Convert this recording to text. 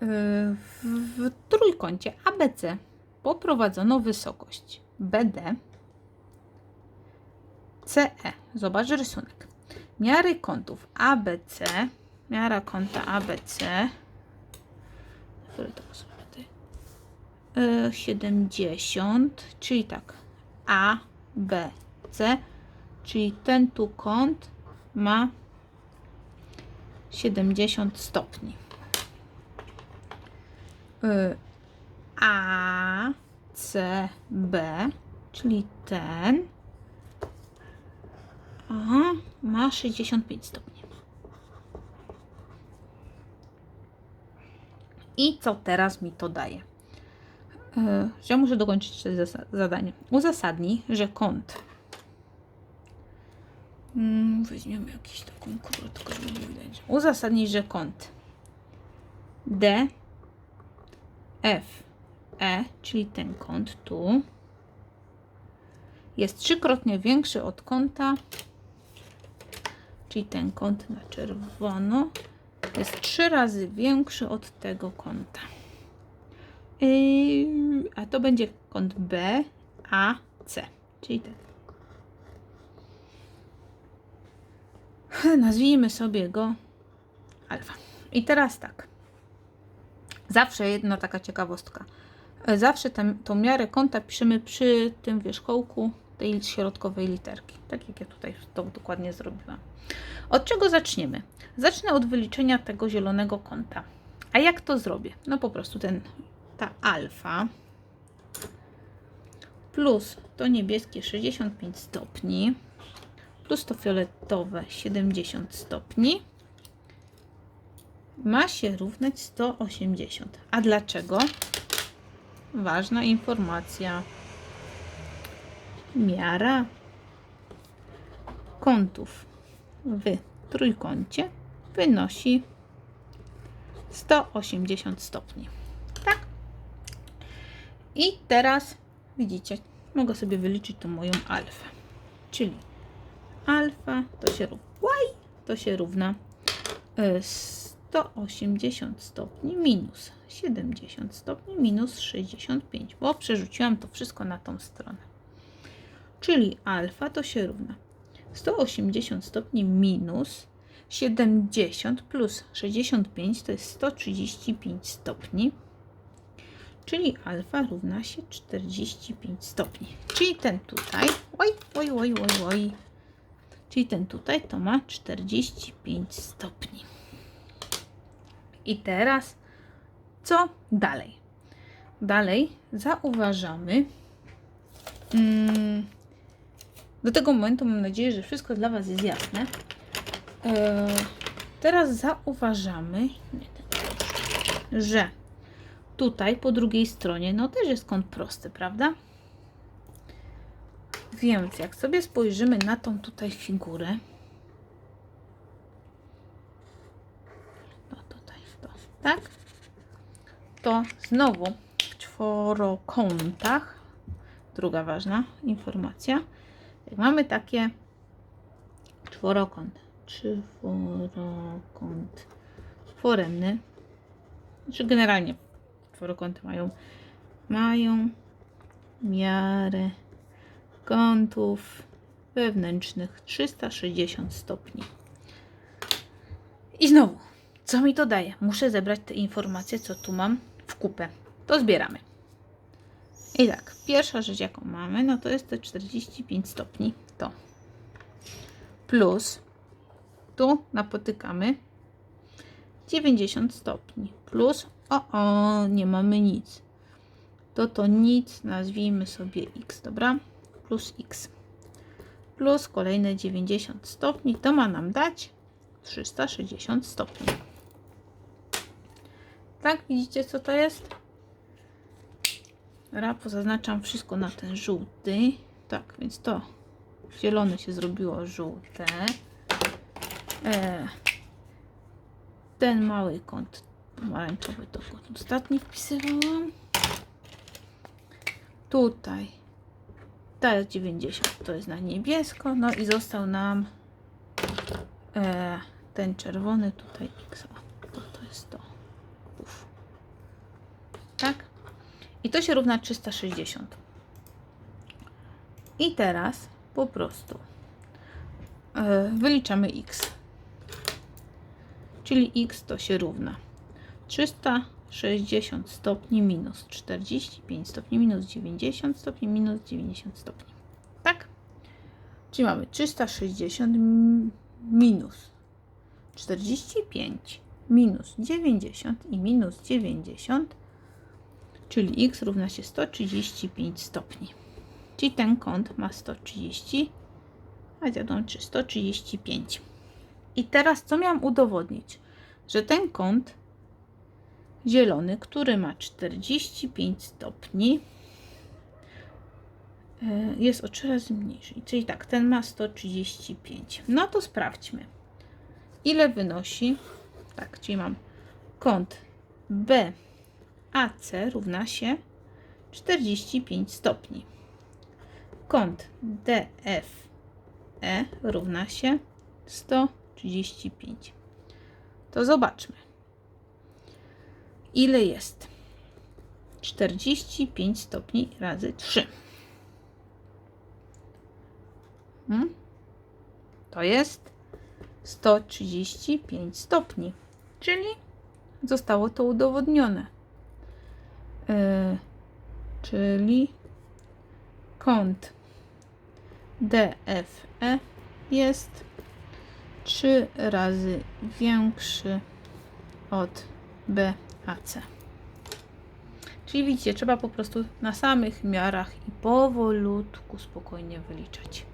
w, trójkącie ABC poprowadzono wysokość BD CE. Zobacz rysunek. Miary kątów ABC, miara kąta ABC, który to sobie tutaj, e, 70, czyli tak, A, B, C, czyli ten tu kąt ma 70 stopni. Y, A, C, B, czyli ten aha, ma 65 stopni. I co teraz mi to daje? Y, ja muszę dokończyć to zadanie. Uzasadnij, że kąt. Mm, Weźmiemy jakiś taką krótką, żeby widać. Uzasadnij, że kąt D F, E, czyli ten kąt tu, jest trzykrotnie większy od kąta, czyli ten kąt na czerwono, jest trzy razy większy od tego kąta. Yy, a to będzie kąt B, A, C, czyli ten. Nazwijmy sobie go alfa. I teraz tak. Zawsze jedna taka ciekawostka. E, Zawsze tę, miarę kąta piszemy przy tym wierzchołku tej środkowej literki. Tak jak ja tutaj to dokładnie zrobiłam. Od czego zaczniemy? Zacznę od wyliczenia tego zielonego kąta. A jak to zrobię? No po prostu ten, ta alfa plus to niebieskie 65 stopni plus to fioletowe 70 stopni ma się równać 180. A dlaczego? Ważna informacja. Miara kątów w trójkącie wynosi 180 stopni. Tak? I teraz widzicie, mogę sobie wyliczyć tą moją alfę. Czyli alfa to się równa y, to się równa y, 180 stopni minus 70 stopni minus 65, bo przerzuciłam to wszystko na tą stronę. Czyli alfa to się równa 180 stopni minus 70 plus 65 to jest 135 stopni. Czyli alfa równa się 45 stopni. Czyli ten tutaj, oj, oj, oj, oj, oj. Czyli ten tutaj to ma 45 stopni. I teraz co dalej? Dalej zauważamy. Mm, do tego momentu mam nadzieję, że wszystko dla Was jest jasne. E, teraz zauważamy, że tutaj po drugiej stronie, no też jest kąt prosty, prawda? Więc jak sobie spojrzymy na tą tutaj figurę, no tutaj, to, tak? To znowu w czworokątach, druga ważna informacja, jak mamy takie czworokąt, czworokąt foremny, znaczy generalnie czworokąty mają, mają miarę kątów wewnętrznych 360 stopni. I znowu, co mi to daje? Muszę zebrać te informacje, co tu mam w kupę. To zbieramy. I tak, pierwsza rzecz, jaką mamy, no to jest te 45 stopni. To. Plus, tu napotykamy 90 stopni. Plus, o, o, nie mamy nic. To to nic, nazwijmy sobie x, dobra? Plus x. Plus kolejne 90 stopni, to ma nam dać 360 stopni. Tak, widzicie co to jest? Dobra, pozaznaczam wszystko na ten żółty. Tak, więc to zielone się zrobiło żółte. E, ten mały kąt pomarańczowy to kąt ostatni wpisywałam. Tutaj ta 90 to jest na niebiesko. No i został nam e, ten czerwony tutaj. O, to, to jest to. Uf. I to się równa 360. I teraz po prostu e, wyliczamy x. Czyli x to się równa 360 stopni minus 45 stopni minus 90 stopni minus 90 stopni. Tak? Czyli mamy 360 m- minus 45 minus 90 i minus 90, czyli x równa się 135 stopni. Czyli ten kąt ma 130, a wiadomo, czy 135. I teraz co miałam udowodnić? Że ten kąt zielony, który ma 45 stopni, e, jest o 3 razy mniejszy. Czyli tak, ten ma 135. No to sprawdźmy. Ile wynosi? Tak, czyli mam kąt BAC równa się 45 stopni. Kąt DFE równa się 135. To zobaczmy. Ile jest? 45 stopni razy 3. Hmm? To jest 135 stopni, czyli zostało to udowodnione. Yy, czyli kąt DFE jest 3 razy większy od BAC. Czyli widzicie, trzeba po prostu na samych miarach i powolutku spokojnie wyliczać.